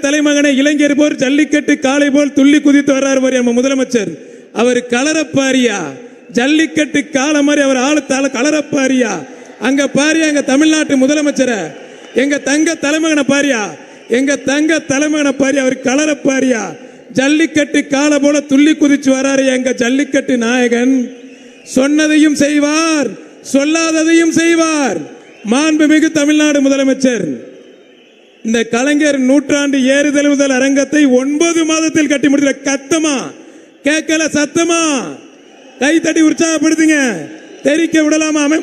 தலைமகனை இளைஞர் போர் ஜல்லிக்கட்டு காளை போல் துள்ளி குதித்து வர்றாரு பாரு நம்ம முதலமைச்சர். அவர் கலரப்பாரியா? ஜல்லிக்கட்டு கால மாதிரி அவர் ஆளு கலரப்பாரியா? அங்க பாரியா எங்க தமிழ்நாட்டு முதலமைச்சரை? எங்க தங்க தலைமகனை பாரியா? எங்க தங்க தலைமகனை பாரியா? அவர் கலரப்பாரியா? ஜல்லிக்கட்டு கால போல துள்ளி குதிச்சு வராரு எங்க ஜல்லிக்கட்டு நாயகன். சொன்னதையும் செய்வார் சொல்லாததையும் செய்வார். மாண்புமிகு தமிழ்நாடு முதலமைச்சர். இந்த கலைஞர் நூற்றாண்டு ஏறுதல் முதல் அரங்கத்தை ஒன்பது மாதத்தில் கட்டி முடித்த கத்தமா? கேட்கல சத்தமா? கை தட்டி உற்சாகப்படுத்துங்க. தெரிக்க விடலாமா அமை?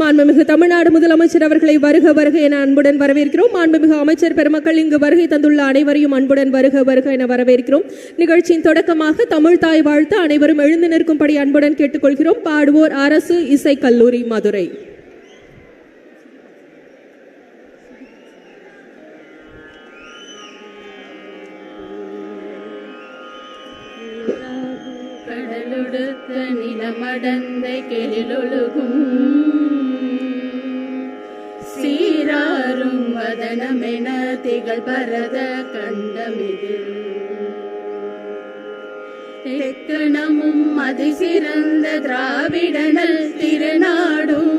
மாண்புமிகு தமிழ்நாடு முதலமைச்சர் அவர்களை வருக வருக என அன்புடன் வரவேற்கிறோம். மாண்புமிகு அமைச்சர் பெருமக்கள் இங்கு வருகை தந்துள்ள அனைவரையும் அன்புடன் வருக வருக என வரவேற்கிறோம். நிகழ்ச்சியின் தொடக்கமாக தமிழ் தாய் வாழ்த்து அனைவரும் எழுந்து நிற்கும்படி அன்புடன் கேட்டுக்கொள்கிறோம். பாடுவோர் அரசு இசை கல்லூரி மதுரை. நிலமடந்த கெழிலொழுகும் சீராரும் வதனமென திகழ் பரத கண்டமிதில் தெக்கணமும் அதிசிறந்த திராவிடனல் திருநாடும்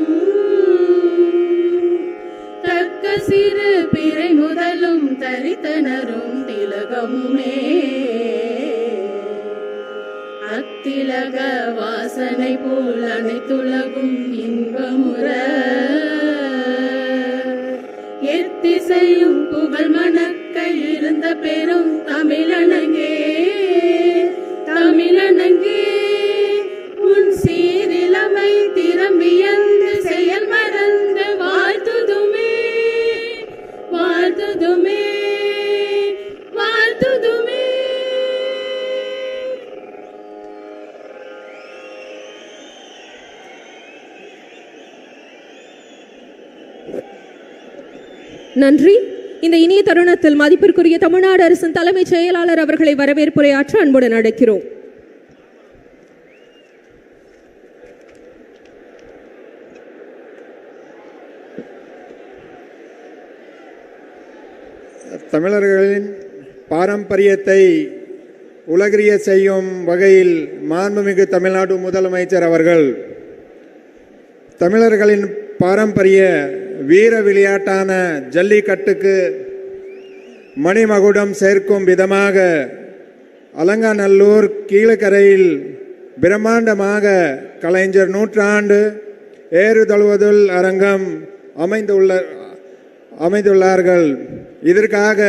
தக்க சிறு பிறை முதலும் தரித்தனரும் திலகமுமே அத்திலக வாசனை போல் அனைத்துலகும் இன்பமுற. எத்திசையும் புகழ் மணக்க இருந்த பெரும் தமிழனங்கே. தமிழனங்கே. நன்றி. இந்த இனிய தருணத்தில் மதிப்பிற்குரிய தமிழ்நாடு அரசின் தலைமைச் செயலாளர் அவர்களை வரவேற்புரையாற்ற அன்புடன் அழைக்கிறோம். தமிழர்களின் பாரம்பரியத்தை உலகறிய செய்யும் வகையில் மாண்புமிகு தமிழ்நாடு முதலமைச்சர் அவர்கள் தமிழர்களின் பாரம்பரிய வீர விளையாட்டான ஜல்லிக்கட்டுக்கு மணிமகுடம் சேர்க்கும் விதமாக அலங்காநல்லூர் கீழக்கரையில் பிரம்மாண்டமாக கலைஞர் நூற்றாண்டு ஏறுதழுவதுல் அரங்கம் அமைந்துள்ள அமைந்துள்ளார்கள். இதற்காக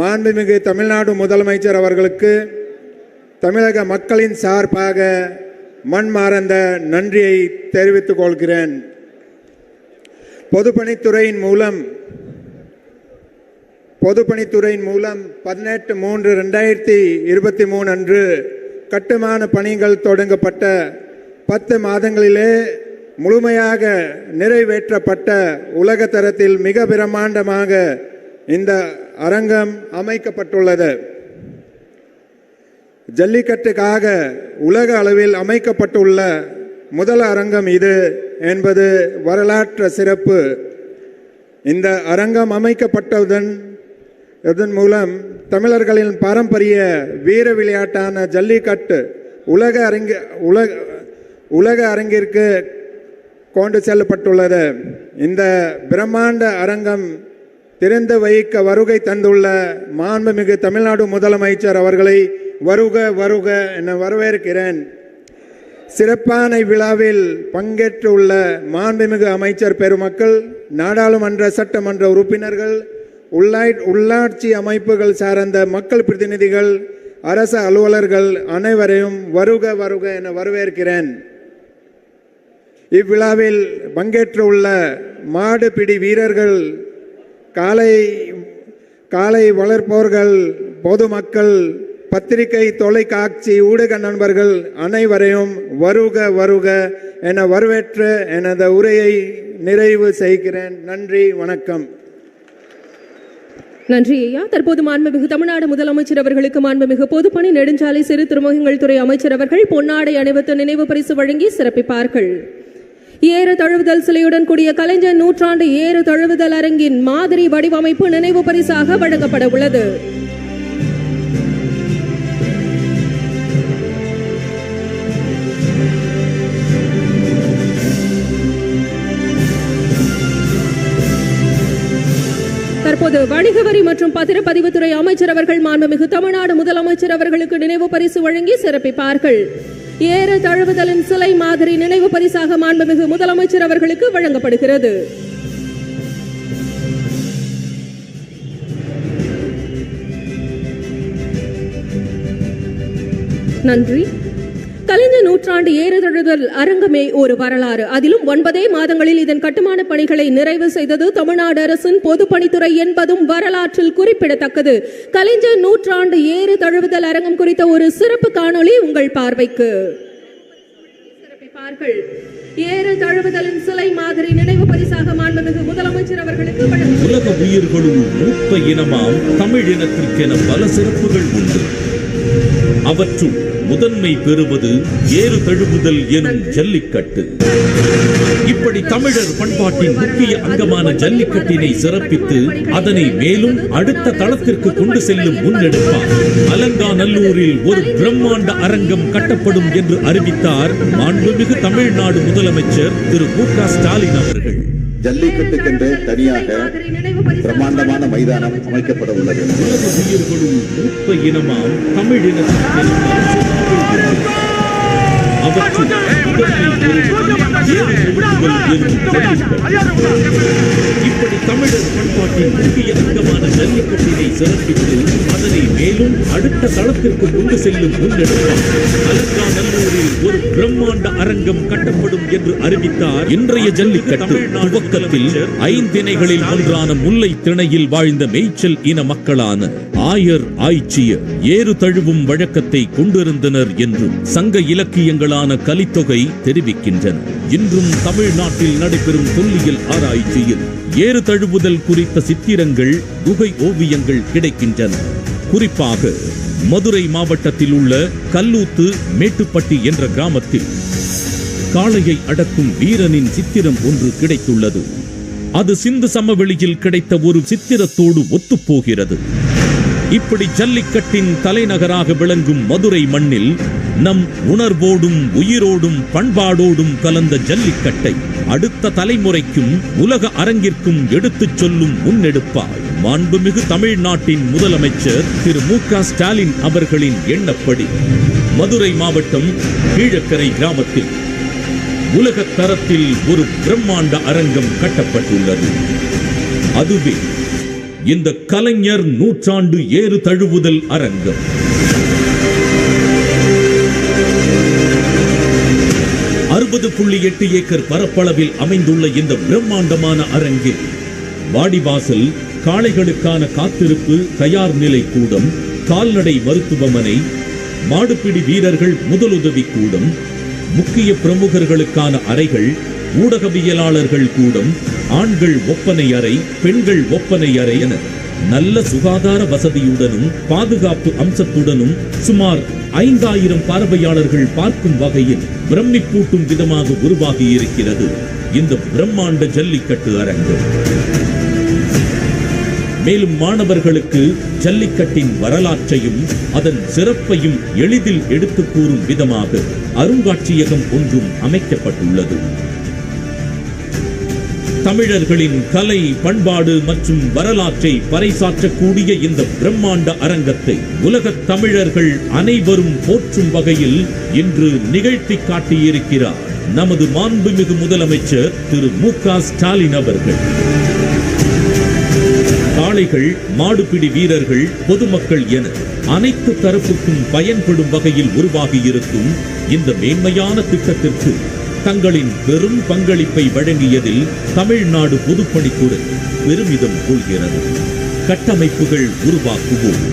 மாண்புமிகு தமிழ்நாடு முதலமைச்சர் அவர்களுக்கு தமிழக மக்களின் சார்பாக மண்மாறந்த நன்றியை தெரிவித்துக் கொள்கிறேன். பொதுப்பணித்துறையின் மூலம் பொதுப்பணித்துறையின் மூலம் பதினெட்டு மூன்று ரெண்டாயிரத்தி இருபத்தி மூணு அன்று கட்டுமான பணிகள் தொடங்கப்பட்ட பத்து மாதங்களிலே முழுமையாக நிறைவேற்றப்பட்ட உலக தரத்தில் மிக பிரம்மாண்டமாக இந்த அரங்கம் அமைக்கப்பட்டுள்ளது. ஜல்லிக்கட்டுக்காக உலக அளவில் அமைக்கப்பட்டுள்ள முதல் அரங்கம் இது. என்பது வரலாற்று சிறப்பு. இந்த அரங்கம் அமைக்கப்பட்டதன் இதன் மூலம் தமிழர்களின் பாரம்பரிய வீர விளையாட்டான ஜல்லிக்கட்டு உலக அரங்க உலக உலக அரங்கிற்கு கொண்டு செல்லப்பட்டுள்ளது. இந்த பிரம்மாண்ட அரங்கம் திறந்து வைக்க வருகை தந்துள்ள மாண்புமிகு தமிழ்நாடு முதலமைச்சர் அவர்களை வருக வருக என வரவேற்கிறேன். சிறப்பான விழாவில் பங்கேற்றுள்ள மாண்புமிகு அமைச்சர் பெருமக்கள் நாடாளுமன்ற சட்டமன்ற உறுப்பினர்கள் உள்ளாய் உள்ளாட்சி அமைப்புகள் சார்ந்த மக்கள் பிரதிநிதிகள் அரச அலுவலர்கள் அனைவரையும் வருக வருக என வரவேற்கிறேன். இவ்விழாவில் பங்கேற்றுள்ள உள்ள மாடுபிடி வீரர்கள் காலை காலை வளர்ப்போர்கள் பொதுமக்கள் பத்திரிகை தொலைக்காட்சி ஊடக நண்பர்கள் அனைவரையும் வருக வருக என வரவேற்று எனது உரையை நிறைவு செய்கிறேன். நன்றி வணக்கம். நன்றி ஐயா. தற்போது மாண்புமிகு தமிழ்நாடு முதலமைச்சர் அவர்களுக்கு மாண்புமிகு பொதுப்பணி நெடுஞ்சாலை சிறு துறைமுகங்கள் துறை அமைச்சர் அவர்கள் பொன்னாடை அணிவித்து நினைவு பரிசு வழங்கி சிறப்பிப்பார்கள். ஏறு தழுவுதல் சிலையுடன் கூடிய கலைஞர் நூற்றாண்டு ஏறு தழுவுதல் அரங்கின் மாதிரி வடிவமைப்பு நினைவு பரிசாக வழங்கப்பட உள்ளது. தற்போது வணிக வரி மற்றும் பத்திரப்பதிவுத்துறை அமைச்சர் அவர்கள் மாண்புமிகு தமிழ்நாடு முதலமைச்சர் அவர்களுக்கு நினைவு பரிசு வழங்கி சிறப்பிப்பார்கள். ஏறு தழுவுதலின் சிலை மாதிரி நினைவு பரிசாக மாண்புமிகு முதலமைச்சர் அவர்களுக்கு வழங்கப்படுகிறது. நன்றி. கலைஞ நூற்றாண்டு ஏறுதழுதல் அரங்கமே ஒரு வரலாறு. அதிலும் ஒன்பதே மாதங்களில் இதன் கட்டுமான பணிகளை நிறைவு செய்தது தமிழ்நாடு அரசின் பொதுப்பணித்துறை என்பதும் வரலாற்றில் குறிப்பிடத்தக்கது. கலைஞர் நூற்றாண்டு ஏறு தழுவுதல் அரங்கம் குறித்த ஒரு சிறப்பு காணொளி உங்கள் பார்வைக்கு. சிறப்பிப்பார்கள் ஏறு தழுவுதலின் சிலை மாதிரி நினைவு பரிசாக மாண்புமிகு முதலமைச்சர் அவர்களுக்கு உலக உயிர்களும் மூத்த இனமாம் தமிழ் இனத்திற்கென பல சிறப்புகள் உண்டு. அவற்றுள் முதன்மை பெறுவது ஏறு தழுவுதல் எனும் ஜல்லிக்கட்டு. இப்படி தமிழர் பண்பாட்டின் முக்கிய அங்கமான ஜல்லிக்கட்டினை சிறப்பித்து அதனை மேலும் அடுத்த தளத்திற்கு கொண்டு செல்லும் முன்னெடுப்பார். அலங்காநல்லூரில் ஒரு பிரம்மாண்ட அரங்கம் கட்டப்படும் என்று அறிவித்தார் மாண்புமிகு தமிழ்நாடு முதலமைச்சர் திரு மு க ஸ்டாலின் அவர்கள். ஜல்லிக்கட்டுக்கென்று தனியாக பிரம்மாண்டமான மைதானம் அமைக்கப்பட உள்ளது உலக உயிர்களும் இப்படி தமிழர் பண்பாட்டின் முக்கிய அங்கமான ஜல்லிக்கட்டினை சிறப்பித்து அதனை மேலும் அடுத்த தளத்திற்கு கொண்டு செல்லும் முன்னெடுப்பார். அலங்காநல்லூரில் ஒரு பிரம்மாண்ட அரங்கம் கட்டப்படும் என்று அறிவித்தார். இன்றைய ஜல்லிக்கட்டு துவக்கத்தில் ஐந்திணைகளில் ஒன்றான முல்லை திணையில் வாழ்ந்த மேய்ச்சல் இன மக்களான ஆயர் ஆய்ச்சியர் ஏறு தழுவும் வழக்கத்தை கொண்டிருந்தனர் என்றும் சங்க இலக்கியங்களால் மீதான கலித்தொகை தெரிவிக்கின்றன. இன்றும் தமிழ்நாட்டில் நடைபெறும் தொல்லியல் ஆராய்ச்சியில் ஏறு தழுவுதல் குறித்த சித்திரங்கள் குகை ஓவியங்கள் கிடைக்கின்றன. குறிப்பாக மதுரை மாவட்டத்தில் உள்ள கல்லூத்து மேட்டுப்பட்டி என்ற கிராமத்தில் காளையை அடக்கும் வீரனின் சித்திரம் ஒன்று கிடைத்துள்ளது. அது சிந்து சமவெளியில் கிடைத்த ஒரு சித்திரத்தோடு ஒத்துப்போகிறது. இப்படி ஜல்லிக்கட்டின் தலைநகராக விளங்கும் மதுரை மண்ணில் நம் உணர்வோடும் உயிரோடும் பண்பாடோடும் கலந்த ஜல்லிக்கட்டை அடுத்த தலைமுறைக்கும் உலக அரங்கிற்கும் எடுத்துச் சொல்லும் முன்னெடுப்பாய். மாண்புமிகு தமிழ்நாட்டின் முதலமைச்சர் திரு மு க ஸ்டாலின் அவர்களின் எண்ணப்படி மதுரை மாவட்டம் கீழக்கரை கிராமத்தில் உலக தரத்தில் ஒரு பிரம்மாண்ட அரங்கம் கட்டப்பட்டுள்ளது. அதுவே இந்த கலைஞர் நூற்றாண்டு ஏறு தழுவுதல் அரங்கம். அறுபது புள்ளி எட்டு ஏக்கர் பரப்பளவில் அமைந்துள்ள இந்த பிரம்மாண்டமான அரங்கில் வாடிவாசல் காளைகளுக்கான காத்திருப்பு தயார் நிலை கூடம் கால்நடை மருத்துவமனை மாடுபிடி வீரர்கள் முதலுதவி கூடம் முக்கிய பிரமுகர்களுக்கான அறைகள் ஊடகவியலாளர்கள் கூடம் ஆண்கள் ஒப்பனை அறை பெண்கள் ஒப்பனை அறை என நல்ல சுகாதார வசதியுடனும் பாதுகாப்பு அம்சத்துடனும் சுமார் ஐந்தாயிரம் பார்வையாளர்கள் பார்க்கும் வகையில் பிரமிப்பூட்டும் விதமாக உருவாகி இருக்கிறது. இந்த பிரம்மாண்ட ஜல்லிக்கட்டு அரங்கு மேலும் மாணவர்களுக்கு ஜல்லிக்கட்டின் வரலாற்றையும் அதன் சிறப்பையும் எளிதில் எடுத்து கூறும் விதமாக அருங்காட்சியகம் ஒன்றும் அமைக்கப்பட்டுள்ளது. தமிழர்களின் கலை பண்பாடு மற்றும் வரலாற்றை பறைசாற்றக்கூடிய இந்த பிரம்மாண்ட அரங்கத்தை உலகத் தமிழர்கள் அனைவரும் போற்றும் வகையில் இன்று நிகழ்த்தி காட்டியிருக்கிறார் நமது மாண்புமிகு முதலமைச்சர் திரு மு க ஸ்டாலின் அவர்கள். காளைகள் மாடுபிடி வீரர்கள் பொதுமக்கள் என அனைத்து தரப்புக்கும் பயன்படும் வகையில் உருவாகியிருக்கும் இந்த மேன்மையான திட்டத்திற்கு தங்களின் பெரும் பங்களிப்பை வழங்கியதில் தமிழ்நாடு பொதுப்பணித்துறை பெருமிதம் கொள்கிறது. கட்டமைப்புகள் உருவாக்குவோம்.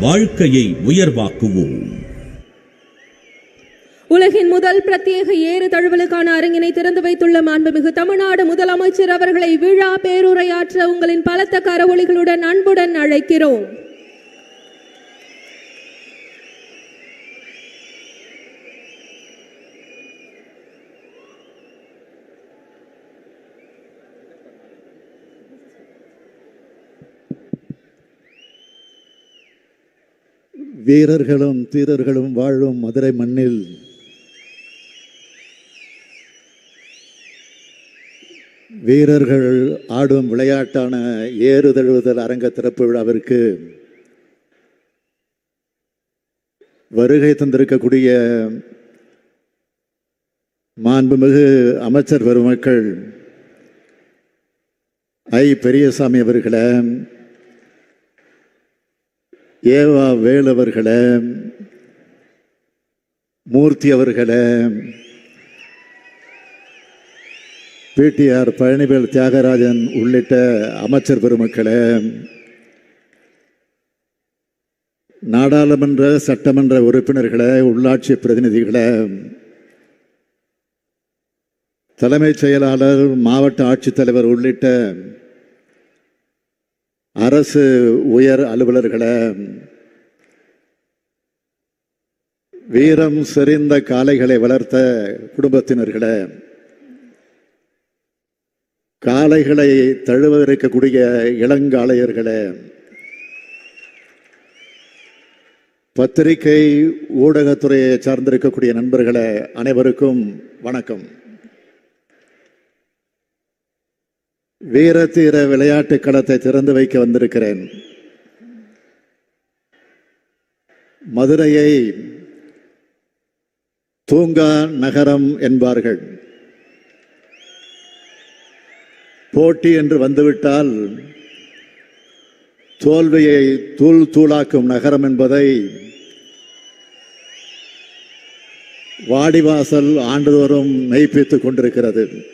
வாழ்க்கையை உயர்வாக்குவோம். உலகின் முதல் பிரத்யேக ஏறு தழுவலுக்கான அரங்கினை திறந்து வைத்துள்ள மாண்புமிகு தமிழ்நாடு முதலமைச்சர் அவர்களை விழா பேருரையாற்ற உங்களின் பலத்த கரவொலிகளுடன் அன்புடன் அழைக்கிறோம். வீரர்களும் தீரர்களும் வாழும் மதுரை மண்ணில் வீரர்கள் ஆடும் விளையாட்டான ஏறுதழுவுதல் அரங்க திறப்பு விழாவிற்கு வருகை தந்திருக்கக்கூடிய மாண்புமிகு அமைச்சர் பெருமக்கள் ஐ பெரியசாமி அவர்களை ஏவா வேலவர்களே மூர்த்தி அவர்களே பிடிஆர் பழனிவேல் தியாகராஜன் உள்ளிட்ட அமைச்சர் பெருமக்களே நாடாளுமன்ற சட்டமன்ற உறுப்பினர்களே உள்ளாட்சி பிரதிநிதிகளே தலைமைச் செயலாளர் மாவட்ட ஆட்சித்தலைவர் உள்ளிட்ட அரசு உயர் அலுவலர்களை வீரம் செறிந்த காளைகளை வளர்த்த குடும்பத்தினர்களை காளைகளை தழுவதற்கக்கூடிய இளங்காளையர்களை பத்திரிகை ஊடகத்துறையை சார்ந்திருக்கக்கூடிய நண்பர்களே அனைவருக்கும் வணக்கம். வீரத்தீர விளையாட்டு களத்தை திறந்து வைக்க வந்திருக்கிறேன். மதுரையை தூங்கா நகரம் என்பார்கள். போட்டி என்று வந்துவிட்டால் தோல்வியை தூள் தூளாக்கும் நகரம் என்பதை வாடிவாசல் ஆண்டுதோறும் மெய்ப்பித்துக் கொண்டிருக்கிறது.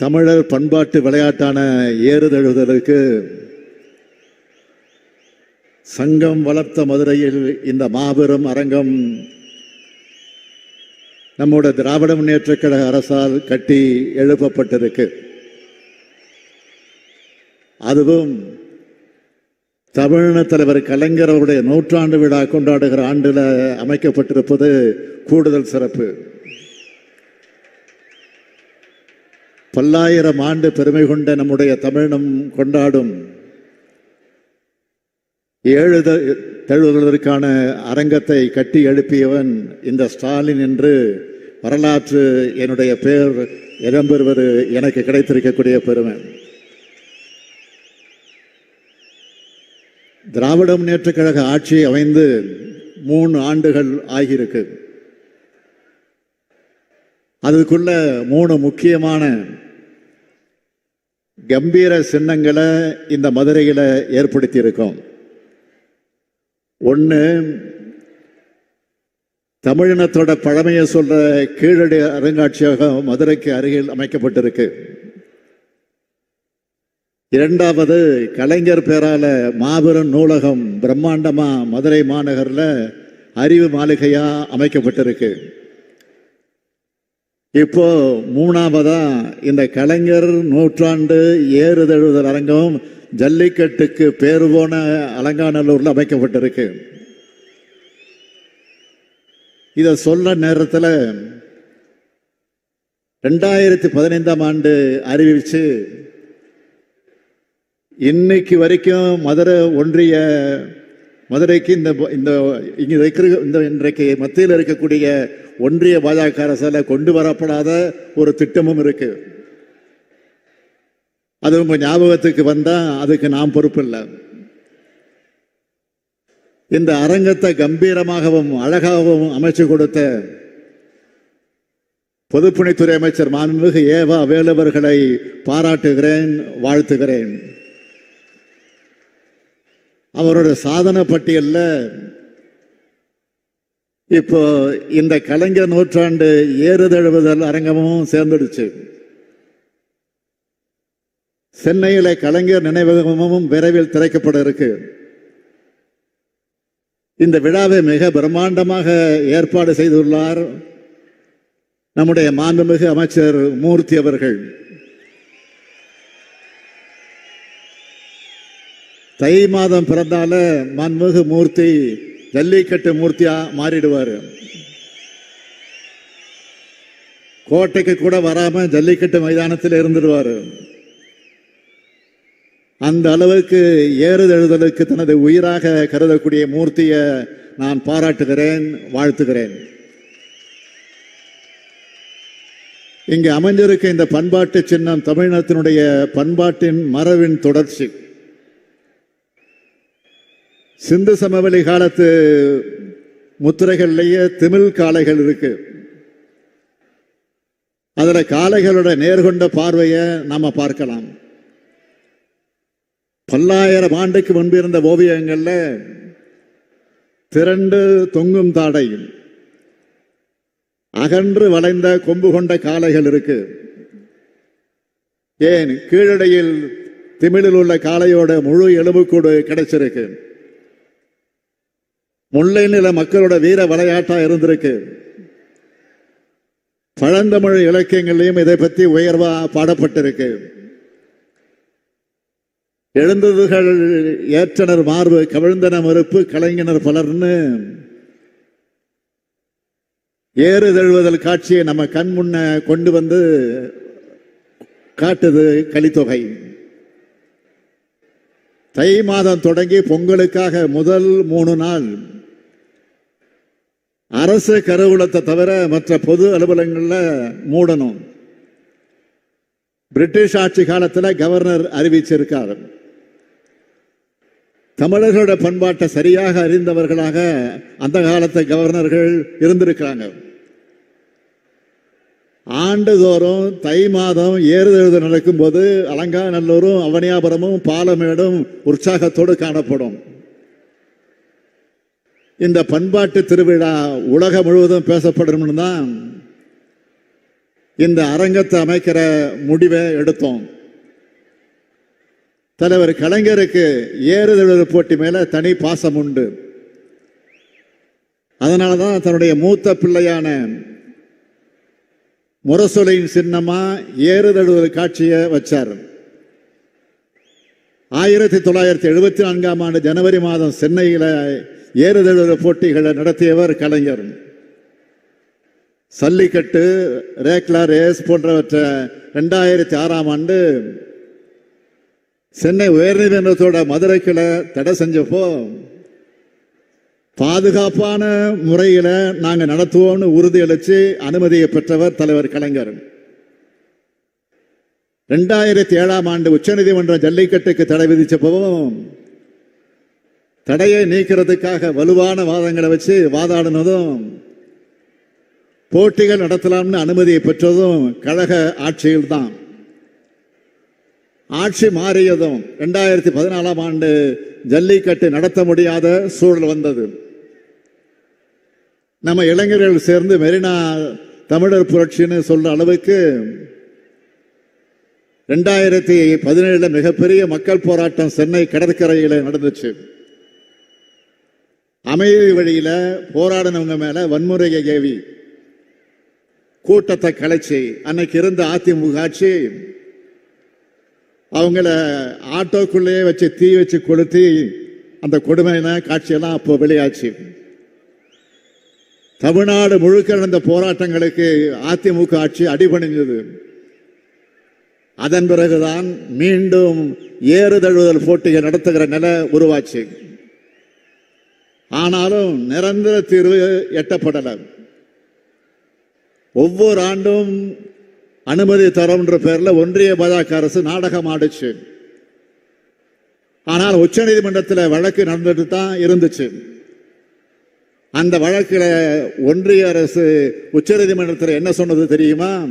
தமிழர் பண்பாட்டு விளையாட்டான ஏறுதழுதலுக்கு சங்கம் வளர்த்த மதுரையில் இந்த மாபெரும் அரங்கம் நம்முடைய திராவிட முன்னேற்றக் கழக அரசால் கட்டி எழுப்பப்பட்டிருக்கு. அதுவும் தமிழின தலைவர் கலைஞர் அவருடைய நூற்றாண்டு விழா கொண்டாடுகிற ஆண்டில் அமைக்கப்பட்டிருப்பது கூடுதல் சிறப்பு. பல்லாயிரம் ஆண்டு பெருமை கொண்ட நம்முடைய தமிழினம் கொண்டாடும் ஏழு தழுவுவதற்கான அரங்கத்தை கட்டி எழுப்பியவன் இந்த ஸ்டாலின் என்று வரலாற்று என்னுடைய பெயர் இடம்பெறுவது எனக்கு கிடைத்திருக்கக்கூடிய பெருமை. திராவிட முன்னேற்றக் கழக ஆட்சி அமைந்து மூணு ஆண்டுகள் ஆகியிருக்கு. அதுக்குள்ள மூணு முக்கியமான கம்பீர சின்னங்களை இந்த மதுரையில் ஏற்படுத்தியிருக்கோம். ஒன்று தமிழினத்தோட பழமையை சொல்ற கீழடி அருங்காட்சியகம் மதுரைக்கு அருகில் அமைக்கப்பட்டிருக்கு. இரண்டாவது கலைஞர் பேரால மாபெரும் நூலகம் பிரம்மாண்டமா மதுரை மாநகரில் அறிவு மாளிகையா அமைக்கப்பட்டிருக்கு. இப்போ மூணாவதா இந்த கலைஞர் நூற்றாண்டு ஏறுதழுதல் அரங்கம் ஜல்லிக்கட்டுக்கு பேர் போன அலங்காநல்லூர்ல அமைக்கப்பட்டிருக்கு. இத சொல்ல நேரத்தில் ரெண்டாயிரத்தி பதினைந்தாம் ஆண்டு அறிவிச்சு இன்னைக்கு வரைக்கும் மதுரை ஒன்றிய மதுரைக்கு இந்த இந்த இங்க இருக்கிற இந்த இன்றைக்கு மத்தியில் இருக்கக்கூடிய ஒன்றிய பாஜக அரசால கொண்டு வரப்படாத ஒரு திட்டமும் இருக்கு. அது உங்க ஞாபகத்துக்கு வந்தா அதுக்கு நாம் பொறுப்பு இல்லை இந்த அரங்கத்தை கம்பீரமாகவும் அழகாகவும் அமைச்சு கொடுத்த பொதுப்பணித்துறை அமைச்சர் மாண்புமிகு ஏவா வேலுவர்களை பாராட்டுகிறேன் வாழ்த்துகிறேன். அவரோட சாதனை பட்டியல்ல இப்போ இந்த கலைஞர் நூற்றாண்டு ஏறுதழுவுதல் அரங்கமும் சேர்ந்துடுச்சு. சென்னையில கலைஞர் நினைவகமும் விரைவில் திறக்கப்பட இருக்கு. இந்த விழாவை மிக பிரம்மாண்டமாக ஏற்பாடு செய்துள்ளார் நம்முடைய மாண்புமிகு அமைச்சர் மூர்த்தி அவர்கள். தை மாதம் பிறந்தால மாண்புமிகு மூர்த்தி ஜல்லிக்கட்டு மூர்த்தியா மாறிடுவார். கோட்டைக்கு கூட வராம ஜல்லிக்கட்டு மைதானத்தில் இருந்துடுவார். அந்த அளவுக்கு ஏறுதழுதலுக்கு தனது உயிராக கருதக்கூடிய மூர்த்தியை நான் பாராட்டுகிறேன் வாழ்த்துகிறேன். இங்கு அமைஞ்சிருக்க இந்த பண்பாட்டு சின்னம் தமிழினத்தினுடைய பண்பாட்டின் மரபின் தொடர்ச்சி. சிந்து சமவெளி காலத்து முத்திரைகள்லேயே திமிழ் காளைகள் இருக்கு. அதுல காளைகளோட நேர்கொண்ட பார்வையை நாம பார்க்கலாம். பல்லாயிரம் ஆண்டுக்கு முன்பு இருந்த ஓவியங்கள்ல திரண்டு தொங்கும் தாடை அகன்று வளைந்த கொம்பு கொண்ட காளைகள் இருக்கு. ஏன் கீழடையில் திமிழில் உள்ள காளையோட முழு எலும்புக்கூடு கிடைச்சிருக்கு. முல்லை நில மக்களோட வீர விளையாட்டா இருந்திருக்கு. பழந்தமிழ் இலக்கியங்கள்லையும் இதை பற்றி உயர்வா பாடப்பட்டிருக்கு. எழுந்ததுகள் ஏற்றனர் மார்பு கவிழ்ந்தன மறுப்பு கலைஞனர் பலர்னு. ஏறுதழுவதல் காட்சியை நம்ம கண் முன்ன கொண்டு வந்து காட்டுது கலித்தொகை. தை மாதம் தொடங்கி பொங்கலுக்காக முதல் மூணு நாள் அரசு கருவூலத்தை தவிர மற்ற பொது அலுவலகங்களில் மூடணும். பிரிட்டிஷ் ஆட்சி காலத்தில் கவர்னர் அறிவிச்சிருக்கார். தமிழர்களோட பண்பாட்டை சரியாக அறிந்தவர்களாக அந்த காலத்து கவர்னர்கள் இருந்திருக்கிறாங்க. ஆண்டுதோறும் தை மாதம் ஏறுதழுது நடக்கும்போது அலங்காநல்லூரும் அவனியாபுரமும் பாலமேடும் உற்சாகத்தோடு காணப்படும். இந்த பண்பாட்டு திருவிழா உலகம் முழுவதும் பேசப்படணும்னு தான் இந்த அரங்கத்தை அமைக்கிற முடிவை எடுத்தோம். தலைவர் கலைஞருக்கு ஏறுதழுவு போட்டி மேல தனி பாசம் உண்டு. அதனால தான் தன்னுடைய மூத்த பிள்ளையான முரசொலையின் சின்னமா ஏறுதழுவு காட்சியை வச்சார். ஆயிரத்தி தொள்ளாயிரத்தி எழுபத்தி நான்காம் ஆண்டு ஜனவரி மாதம் சென்னையில் ஏறுதழுவு போட்டிகளை நடத்தியவர் கலைஞர். சல்லிக்கட்டு ரேக்லா ரேஸ் போன்றவற்றை ரெண்டாயிரத்தி ஆறாம் ஆண்டு சென்னை உயர்நீதிமன்றத்தோட மதுரை கிளை தடை செஞ்சப்போ பாதுகாப்பான முறையில் நாங்கள் நடத்துவோம்னு உறுதியளித்து அனுமதியை பெற்றவர் தலைவர் கலைஞர். ரெண்டாயிரத்தி ஏழாம் ஆண்டு உச்சநீதிமன்றம் ஜல்லிக்கட்டுக்கு தடை விதிச்சப்பவும் தடையை நீக்கிறதுக்காக வலுவான வாதங்களை வச்சு வாதாடினதும் போட்டிகள் நடத்தலாம்னு அனுமதியை பெற்றதும் கழக ஆட்சியில் தான் ஆட்சி மாறியதும் ரெண்டாயிரத்தி பதினாலாம் ஆண்டு ஜல்லிக்கட்டு நடத்த முடியாத சூழல் வந்தது. நம்ம இளைஞர்கள் சேர்ந்து மெரினா தமிழர் புரட்சின்னு சொல்ற அளவுக்கு ரெண்டாயிரத்தி பதினேழுல மிகப்பெரிய மக்கள் போராட்டம் சென்னை கடற்கரையில் நடந்துச்சு. அமைதி வழியில போராடினவங்க மேல வன்முறையை ஏவி கூட்டத்தை கலைச்சி அன்னைக்கு இருந்த அதிமுக ஆட்சி அவங்கள ஆட்டோக்குள்ளேயே வச்சு தீ வச்சு கொளுத்தி அந்த கொடுமையான காட்சியெல்லாம் அப்போ வெளியாச்சு. தமிழ்நாடு முழுக்க நடந்த போராட்டங்களுக்கு அதிமுக ஆட்சி அடிபணிஞ்சது. அதன் பிறகுதான் மீண்டும் ஏறுதழுதல் போட்டியை நடத்துகிற நிலை உருவாச்சு. ஆனாலும் நிரந்தர தீர்வு எட்டப்படலை. ஒவ்வொரு ஆண்டும் அனுமதி தரோம்ன்ற பேர்ல ஒன்றிய பாஜக அரசு நாடகம் ஆடுச்சு. ஆனால் உச்ச நீதிமன்றத்தில் வழக்கு நடந்துட்டு தான் இருந்துச்சு. அந்த வழக்கில் ஒன்றிய அரசு உச்சநீதிமன்றத்தில் என்ன சொன்னது தெரியுமா?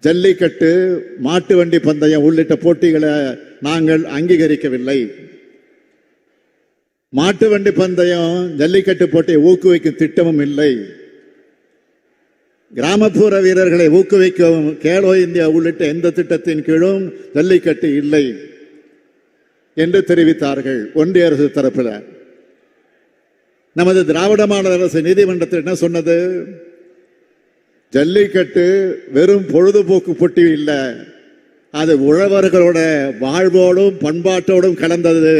ஜல்லிக்கட்டு மாட்டு வண்டி பந்தயம் உள்ளிட்ட போட்டிகளை நாங்கள் அங்கீகரிக்கவில்லை. மாட்டு வண்டி பந்தயம் ஜல்லிக்கட்டு போட்டியை ஊக்குவிக்கும் திட்டமும் இல்லை. கிராமப்புற வீரர்களை ஊக்குவிக்கவும் கேலோ இந்தியா உள்ளிட்ட எந்த திட்டத்தின் கீழும் ஜல்லிக்கட்டு இல்லை என்று தெரிவித்தார்கள் ஒன்றிய அரசு தரப்பில். நமது திராவிட மாநில அரசு நீதிமன்றத்தில் என்ன சொன்னது? ஜல்லிக்கட்டு வெறும் பொழுதுபோக்கு போட்டி இல்லை. அது உழவர்களோட வாழ்வோடும் பண்பாட்டோடும் கலந்தது.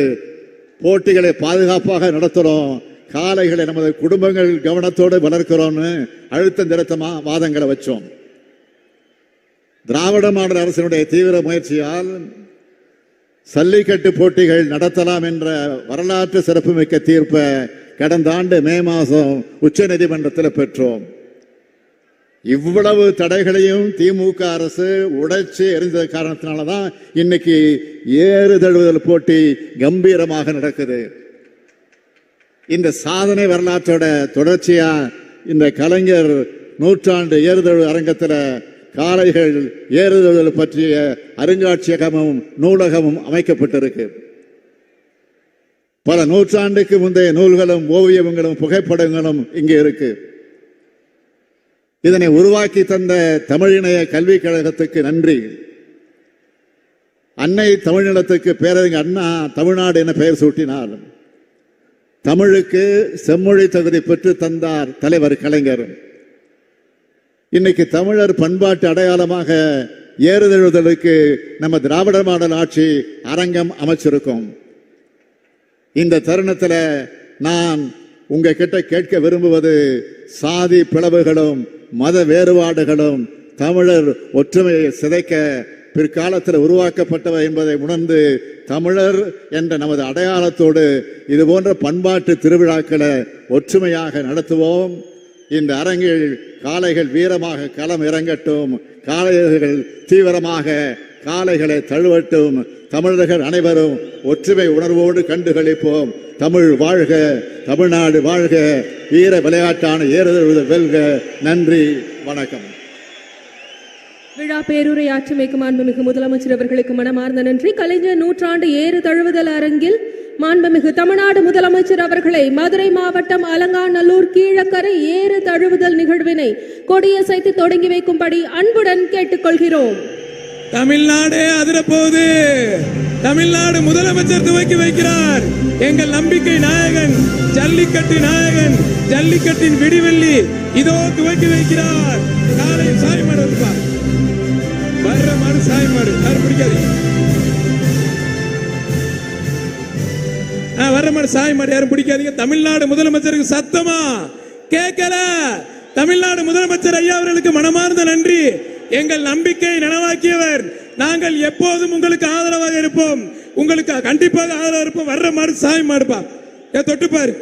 போட்டிகளை பாதுகாப்பாக நடத்துறோம். காளைகளை நமது குடும்பங்கள் கவனத்தோடு வளர்க்கிறோம்னு அழுத்தம் திருத்தமா வாதங்களை வச்சோம். திராவிட மாடல் அரசினுடைய தீவிர முயற்சியால் சல்லிக்கட்டு போட்டிகள் நடத்தலாம் என்ற வரலாற்று சிறப்புமிக்க தீர்ப்பை கடந்த ஆண்டு மே மாதம் உச்ச நீதிமன்றத்தில் பெற்றோம். இவ்வளவு தடைகளையும் திமுக அரசு உடைச்சு எறிந்த காரணத்தினால தான் இன்னைக்கு ஏறு தழுவுதல் போட்டி கம்பீரமாக நடக்குது. இந்த சாதனை வரலாற்றோட தொடர்ச்சியா இந்த கலைஞர் நூற்றாண்டு ஏறுதழு அரங்கத்தில் காளைகள் ஏறுதழுதல் பற்றிய அருங்காட்சியகமும் நூலகமும் அமைக்கப்பட்டிருக்கு. பல நூற்றாண்டுக்கு முந்தைய நூல்களும் ஓவியங்களும் புகைப்படங்களும் இங்கே இருக்கு. இதனை உருவாக்கி தந்த தமிழிணைய கல்விக் கழகத்துக்கு நன்றி. அன்னை தமிழ்நிலத்துக்கு பேரறிஞர் அண்ணா தமிழ்நாடு என பெயர் சூட்டினார். தமிழுக்கு செம்மொழி தகுதி பெற்று தந்தார் தலைவர் கலைஞர். இன்னைக்கு தமிழர் பண்பாட்டு அடையாளமாக ஏறுதழுதலுக்கு நம்ம திராவிட மாடல் ஆட்சி அரங்கம் அமைச்சிருக்கோம். இந்த தருணத்தில் நான் உங்ககிட்ட கேட்க விரும்புவது சாதி பிளவுகளும் மத வேறுபாடுகளும் தமிழர் ஒற்றுமையை சிதைக்க பிற்காலத்தில் உருவாக்கப்பட்டவை என்பதை உணர்ந்து தமிழர் என்ற நமது அடையாளத்தோடு இது போன்ற பண்பாட்டு திருவிழாக்களை ஒற்றுமையாக நடத்துவோம். இந்த அரங்கில் காளைகள் வீரமாக களம் இறங்கட்டும் காளையர்கள் தீவிரமாக காளைகளை தழுவட்டும். தமிழர்கள் அனைவரும் ஒற்றுமை உணர்வோடு கண்டுகளிப்போம். தமிழ் வாழ்க தமிழ்நாடு வாழ்க. வீர விளையாட்டான ஏறுதல் வெல்க. நன்றி வணக்கம். விழா பேருரை ஆற்றமைக்கு மாண்புமிகு முதலமைச்சர் அவர்களுக்கு மனமார்ந்த நன்றி. கலைஞர் நூற்றாண்டு ஏறு தழுவுதல் அரங்கில் மாண்புமிகு தமிழ்நாடு முதலமைச்சர் அவர்களை மதுரை மாவட்டம் அலங்காநல்லூர் கீழக்கரை ஏறு தழுவுதல் நிகழ்வினை கொடியசைத்து தொடங்கி வைக்கும்படி அன்புடன் கேட்டுக்கொள்கிறோம். தமிழ்நாடே அதிரப்போகுது. தமிழ்நாடு முதலமைச்சர் துவக்கி வைக்கிறார். எங்கள் நம்பிக்கை நாயகன் ஜல்லிக்கட்டு நாயகன் ஜல்லிக்கட்டின் விடிவெள்ளி இதோ துவக்கி வைக்கிறார். காலை சாய் மாடு வர்ற மாடு சாய் மாடு யாரும் பிடிக்காது வர்ற மாடு சாய் மாடு யாரும் பிடிக்காதீங்க. தமிழ்நாடு முதலமைச்சருக்கு சத்தமா? கேட்கல. தமிழ்நாடு முதலமைச்சர் ஐயா அவர்களுக்கு மனமார்ந்த எங்கள் நம்பிக்கை நனவாக்கியவர். நாங்கள் எப்போதும் உங்களுக்கு ஆதரவாக இருப்போம். உங்களுக்கு கண்டிப்பாக ஆதரவாக இருப்போம். வர்ற மாடு சாய் மாடுப்பா. ஏ தொட்டுப்பார்.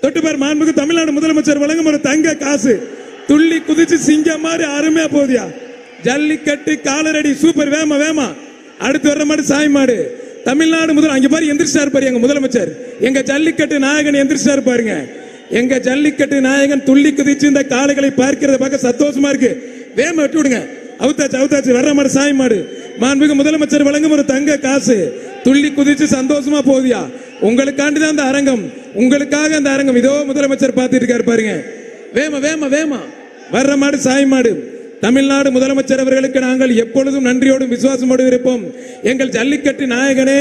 தொட்டுப்பார். மாண்புக்கு தமிழ்நாடு முதலமைச்சர் வழங்கும் ஒரு தங்க காசு. துள்ளி குதிச்சு சிங்கம் மாதிரி அருமையா போதியா ஜல்லிக்கட்டு காலரடி சூப்பர் வேமா வேமா. அடுத்து வர்ற மாடு சாய் மாடு. தமிழ்நாடு முதல் அங்க பாரு எந்திரிச்சாரு பாரு எங்க முதலமைச்சர். எங்க ஜல்லிக்கட்டு நாயகன் எந்திரிச்சாரு பாருங்க. எங்க ஜல்லிக்கட்டு நாயகன் துள்ளி குதிச்சு இந்த காளைகளை பார்க்கிறத பார்க்க சந்தோஷமா இருக்கு. வேமை விட்டு விடுங்க. அவுத்தாச்சு அவுத்தாச்சு வர்ற மாடு சாய் மாடு. மாண்புக்கு முதலமைச்சர் வழங்கும் ஒரு தங்க காசு. துள்ளி குதிச்சு சந்தோஷமா போதியா உங்களுக்காண்டி தான் அந்த அரங்கம். உங்களுக்காக அந்த அரங்கம். இதோ முதலமைச்சர் பார்த்துட்டு இருக்காரு பாருங்க. வேமா வேமா வேமா. வர்ற மாடு சாய் மாடு. தமிழ்நாடு முதலமைச்சர் அவர்களுக்கு நாங்கள் எப்பொழுதும் நன்றியோடும் விசுவாசமோடும் இருப்போம். எங்கள் ஜல்லிக்கட்டு நாயகனே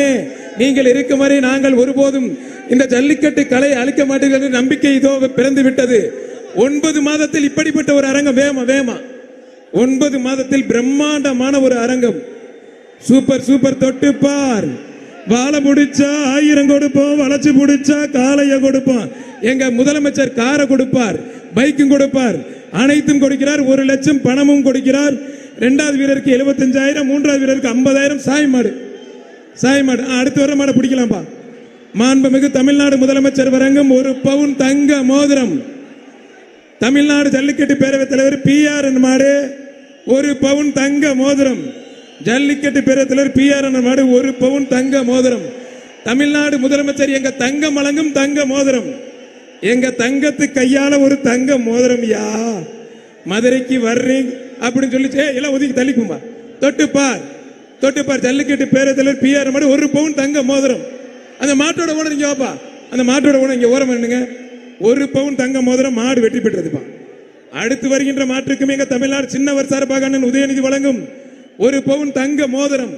நீங்கள் இருக்கும் வரை நாங்கள் ஒருபோதும் இந்த ஜல்லிக்கட்டு கலை அழிக்க மாட்டீர்கள் என்று நம்பிக்கை இதோ பிறந்து விட்டது ஒன்பது மாதத்தில் இப்படிப்பட்ட ஒரு அரங்கம். வேமா வேமா. ஒன்பது மாதத்தில் பிரம்மாண்டமான ஒரு அரங்கம். சூப்பர் சூப்பர் தொட்டு பார். வாழை முடிச்சா ஆயிரம் கொடுப்போம் வளைச்சு முடிச்சா காலைய கொடுப்போம். எங்க முதலமைச்சர் காரை கொடுப்பார் பைக்கும் கொடுப்பார் அனைத்தும் கொடுக்கிறார் ஒரு லட்சம் பணமும் கொடுக்கிறார். ரெண்டாவது வீரருக்கு எழுபத்தஞ்சாயிரம் மூன்றாவது வீரருக்கு ஐம்பதாயிரம் சாய் மாடு. சாய் மாடு ஆ, அடுத்து வர மாடை பிடிக்கலாம்ப்பா மாண்புமிகு தமிழ்நாடு முதலமைச்சர் வரங்கும் ஒரு பவுன் தங்க மோதிரம். தமிழ்நாடு ஜல்லிக்கட்டு பேரவைத் தலைவர் பி ஆர் மாடு ஒரு பவுன் தங்க மோதிரம். ஜல்லிக்கட்டு பேரவைத் தலைவர் பி ஆர் மாடு ஒரு பவுன் தங்க மோதிரம். தமிழ்நாடு முதலமைச்சர் எங்க தங்கம் வழங்கும் தங்க மோதிரம். எங்க தங்கத்து கையால ஒரு தங்க மோதிரம் யா? மதுரைக்கு வர்றீங்க அப்படின்னு சொல்லி எல்லாம் ஒதுக்கி தள்ளிக்கும்பா தொட்டுப்பார். தொட்டுப்பார் ஜல்லிக்கட்டு பேரவைத் தலைவர் பி ஆர் மாடு ஒரு பவுன் தங்க மோதிரம். அந்த மாட்டோட ஓனர் இங்க வாப்பா. அந்த மாட்டோட ஓனர் இங்க ஓரம் என்னங்க ஒரு பவுன் தங்க மோதிரம் மாடு வெற்றி பெற்றதுப்பா. அடுத்து வருகின்ற மாற்றுக்கும் எங்க தமிழ்நாடு சின்னவர் சார்பாக அண்ணன் உதயநிதி வழங்கும் ஒரு பவுன் தங்க மோதிரம்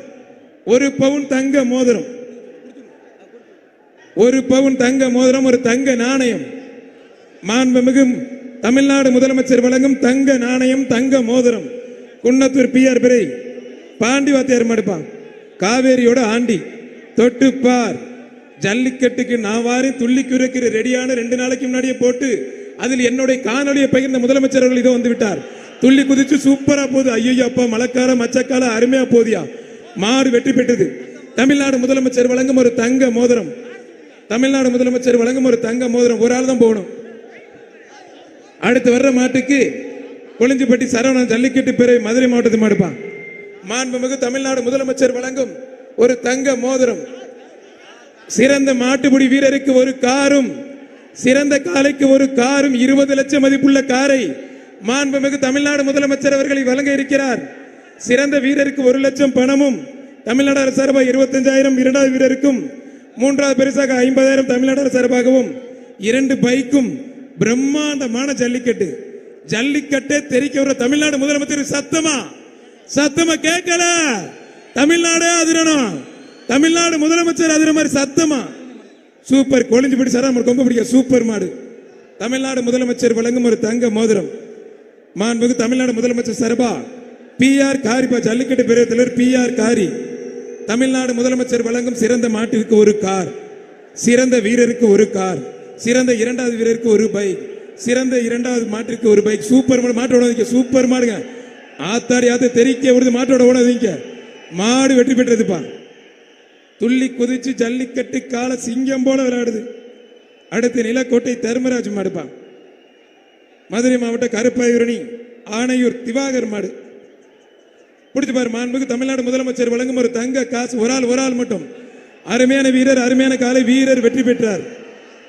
ஒரு பவுன் தங்க மோதிரம் ஒரு பவுன் தங்க மோதிரம் ஒரு தங்க நாணயம். மாண்புமிகு தமிழ்நாடு முதலமைச்சர் வழங்கும் தங்க நாணயம் தங்க மோதிரம். குன்னத்தூர் பி ஆர் பிறை பாண்டி வாத்தியார் மடுப்பான் காவேரியோட ஆண்டி தொட்டுப்பார். ஜல்லிக்கட்டுக்கு நான் வாரி துள்ளி குறைக்கிற ரெடியான ரெண்டு நாளைக்கு முன்னாடியே போட்டு அதில் என்னுடைய காணொலியை பகிர்ந்த முதலமைச்சர் அவர்கள் இதோ வந்து விட்டார். துள்ளி குதிச்சு சூப்பரா போகுது. ஐயோ அப்பா மழைக்கால மச்சக்கால அருமையா போதியா மாடு வெற்றி பெற்றது. தமிழ்நாடு முதலமைச்சர் வழங்கும் ஒரு தங்க மோதிரம். தமிழ்நாடு முதலமைச்சர் வழங்கும் ஒரு தங்க மோதிரம். ஒரு ஆள் தான் போகணும். அடுத்து வர்ற மாட்டுக்கு கொளிஞ்சிப்பட்டி சரவணன் ஜல்லிக்கட்டு பிறகு மதுரை மாவட்டத்து மாடுப்பான். மாண்புமிகு தமிழ்நாடு முதலமைச்சர் வழங்கும் ஒரு தங்க மோதிரம். சிறந்த மாட்டுப்பிடி வீரருக்கு ஒரு காரும் சிறந்த காளைக்கு ஒரு காரும் இருபது லட்சம் மதிப்புள்ள காரை மாண்புமிகு தமிழ்நாடு முதலமைச்சர் அவர்களை வழங்க இருக்கிறார். சிறந்த வீரருக்கு ஒரு லட்சம் பணமும் தமிழ்நாடு அரசு சார்பாக இருபத்தஞ்சாயிரம் இரண்டாவது வீரருக்கும் மூன்றாவது பரிசாக ஐம்பதாயிரம் தமிழ்நாடு அரசு சார்பாகவும் இரண்டு பைக்கும் பிரம்மாண்டமான ஜல்லிக்கட்டு. ஜல்லிக்கட்டே தெரிக்க வர தமிழ்நாடு முதலமைச்சர் சத்தமா? சத்தமா கேட்கல? தமிழ்நாடு அதிரணும். தமிழ்நாடு முதலமைச்சர் அதிர மாதிரி சத்தமா? சூப்பர் கொழிஞ்சு பிடிச்சாரா சார் நம்ம கொம்பு பிடிக்க சூப்பர் மாடு. தமிழ்நாடு முதலமைச்சர் வழங்கும் ஒரு தங்க மோதிரம். மாண்புமிகு தமிழ்நாடு முதலமைச்சர் சரபா பி ஆர் காரிப்பா ஜல்லிக்கட்டு பேரவைத் தலைவர் பி ஆர் காரி. தமிழ்நாடு முதலமைச்சர் வழங்கும் சிறந்த மாட்டிற்கு ஒரு கார். சிறந்த வீரருக்கு ஒரு கார். சிறந்த இரண்டாவது வீரருக்கு ஒரு பைக். சிறந்த இரண்டாவது மாட்டிற்கு ஒரு பைக். சூப்பர் மாடு மாட்டோட ஓடாதீங்க. சூப்பர் மாடுங்க. ஆத்தாடி ஆத்த தெரிக்க விடுது மாட்டோட ஓடாதீங்க. மாடு வெற்றி பெற்றதுப்பா. துள்ளி குதிச்சு ஜல்லிக்கட்டு கால சிங்கம் போல விளையாடுது. அடுத்து நிலக்கோட்டை தர்மராஜ் பா. மதுரை மாவட்ட கருப்பாயூரணி ஆணையூர் திவாகர் மாடு. பிடிச்சு பாரு மாண்புக்கு தமிழ்நாடு முதலமைச்சர் வழங்கும் ஒரு தங்க காசு ஒரு ஆள் ஒரு ஆள் மட்டும். அருமையான வீரர் அருமையான காலை வீரர் வெற்றி பெற்றார்.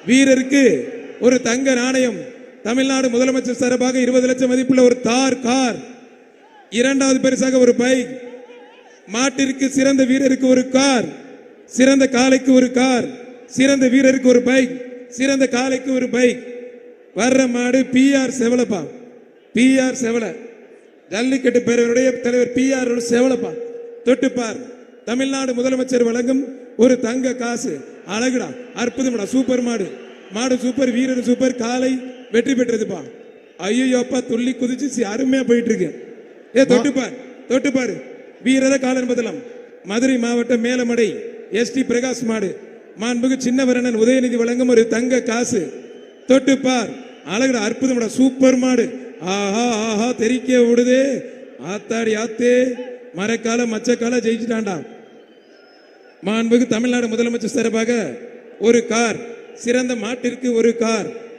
வீரருக்கு ஒரு தங்க நாணயம். தமிழ்நாடு முதலமைச்சர் சார்பாக இருபது லட்சம் மதிப்புள்ள ஒரு தார் கார். இரண்டாவது பரிசாக ஒரு பைக். மாட்டிற்கு சிறந்த வீரருக்கு ஒரு கார். சிறந்த காளைக்கு ஒரு கார் சிறந்த வீரருக்கு ஒரு பைக் சிறந்த காளைக்கு ஒரு பைக். வர்ற மாடு P R Sevalappa. P R Sevala. Jallikattu பேரவருடைய தலைவர் பி ஆர் செவலப்பா. தொட்டுப்பார். தமிழ்நாடு முதலமைச்சர் வழங்கும் ஒரு தங்க காசு. அழகுடா அற்புதம்டா சூப்பர் மாடு. மாடு சூப்பர் வீரர் சூப்பர் காலை வெற்றி பெற்றதுப்பா. ஐயோப்பா துள்ளி குதிச்சு அருமையா போயிட்டு இருக்கு ஏ தொட்டுப்பார் தொட்டுப்பாரு. வீரர காலன் பதிலாம் மதுரை மாவட்டம் மேலமடை. எஸ்டி பிரகாஷ் மாடு. மாண்புக்கு சின்னவரணன் உதயநிதி வழங்கும் ஒரு தங்க காசு. தொட்டுப்பார் அழகுடா அற்புதம்டா சூப்பர் மாடு. ஆஹா ஆஹா தெரிக்க விடுதே ஆத்தாடி ஆத்தே. மரக்கால மச்சக்கால ஜெயிச்சுட்டாண்டா மாண்புக்கு தமிழ்நாடு முதலமைச்சர் சார்பாக ஒரு கார். சிறந்த மாட்டிற்கு ஒரு கார்.